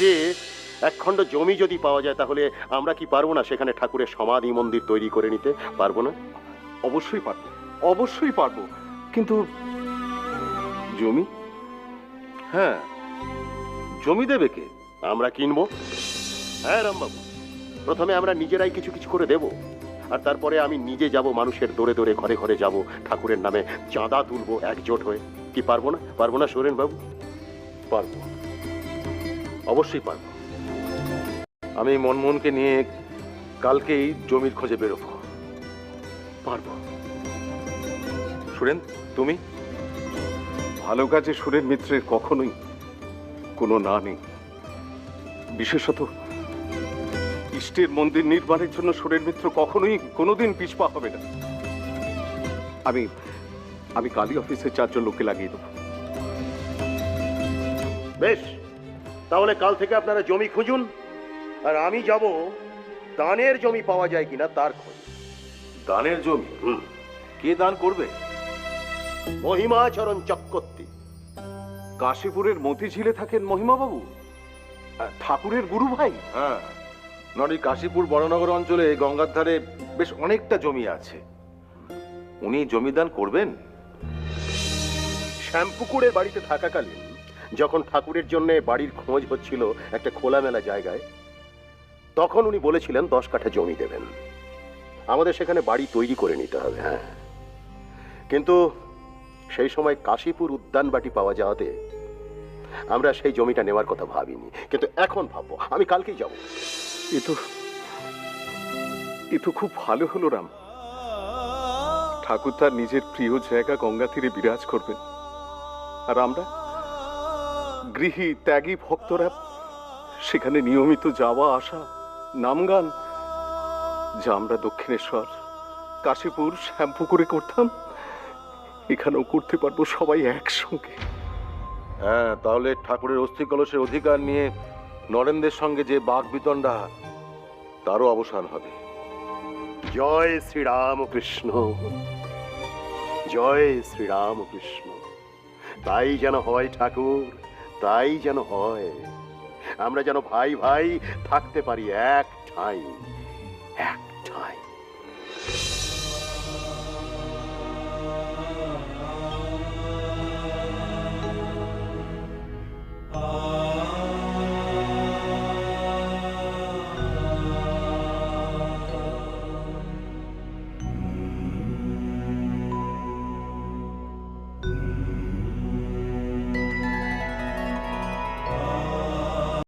যে একখণ্ড জমি যদি পাওয়া যায়, তাহলে আমরা কি পারব না সেখানে ঠাকুরের সমাধি মন্দির তৈরি করে নিতে? পারব না? অবশ্যই পারব। অবশ্যই পারব। কিন্তু জমি? হ্যাঁ। জমি দেবে কে? আমরা কিনবো। হ্যাঁ রামবাবু। প্রথমে আমরা নিজেরাই কিছু কিছু করে দেব। আর তারপরে আমি নিজে যাব, মানুষের দোরে দোরে ঘরে ঘরে যাব, ঠাকুরের নামে চাঁদা তুলবো একজোট হয়ে। কি, পারব না? পারব না সোরেন বাবু পারব। অবশ্যই পারব। আমি মনমোহনকে নিয়ে কালকেই জমির খোঁজে বেরোবো। পারব। সুরেন তুমি? ভালো কাজে সুরের মিত্রের কখনোই কোনো না নেই। বিশেষত ইষ্টের মন্দির নির্মাণের জন্য সুরের মিত্র কখনোই কোনোদিন পিছপা হবে না। আমি আমি কালী অফিসে চারজন লোককে লাগিয়ে দেবো। বেশ। তাহলে কাল থেকে আপনারা জমি খুঁজুন। আর আমি যাব দানের জমি পাওয়া যায় কিনা তার খোঁজ। দানের জমি? কে দান করবে? মহিমাচরণ চক্রবর্তী। কাশীপুরের মতিঝিলে থাকেন মহিমাবাবু? ঠাকুরের গুরু ভাই? হ্যাঁ। নরি কাশীপুর বড়নগর অঞ্চলে গঙ্গার ধারে বেশ অনেকটা জমি আছে। উনি জমিদান করবেন? শ্যামপুকুরের বাড়িতে থাকাকালীন যখন ঠাকুরের জন্য বাড়ির খোঁজ হচ্ছিল একটা খোলামেলা জায়গায়, তখন উনি বলেছিলেন, দশ কাঠা জমি দেবেন। আমাদের সেখানে বাড়ি তৈরি করে নিতে হবে। হ্যাঁ। কিন্তু সেই সময় কাশীপুর উদ্যান বাটি পাওয়া যাওয়াতে আমরা সেই জমিটা নেওয়ার কথা ভাবিনি। কিন্তু এখন ভাববো, আমি কালকেই যাব। এ তো এ তো খুব ভালো হলো, রাম। ঠাকুর তার নিজের প্রিয় জায়গা গঙ্গা তীরে বিরাজ করবেন। আর আমরা? গৃহী ত্যাগী ভক্তরা সেখানে নিয়মিত যাওয়া আসা নামগান যা আমরা দক্ষিণেশ্বর কাশীপুর শ্যামপুকুরে করতাম। এখানেও করতে পারব সবাই একসঙ্গে। হ্যাঁ তাহলে ঠাকুরের অস্থি কলসের অধিকার নিয়ে নরেন্দ্রের সঙ্গে যে বাঘ বিতণ্ডা তারও অবসান হবে। জয় শ্রীরাম কৃষ্ণ। জয় শ্রীরাম কৃষ্ণ। তাই যেন হয় ঠাকুর। তাই যেন হয়। আমরা যেন ভাই ভাই থাকতে পারি এক ঠাই এক ঠাই।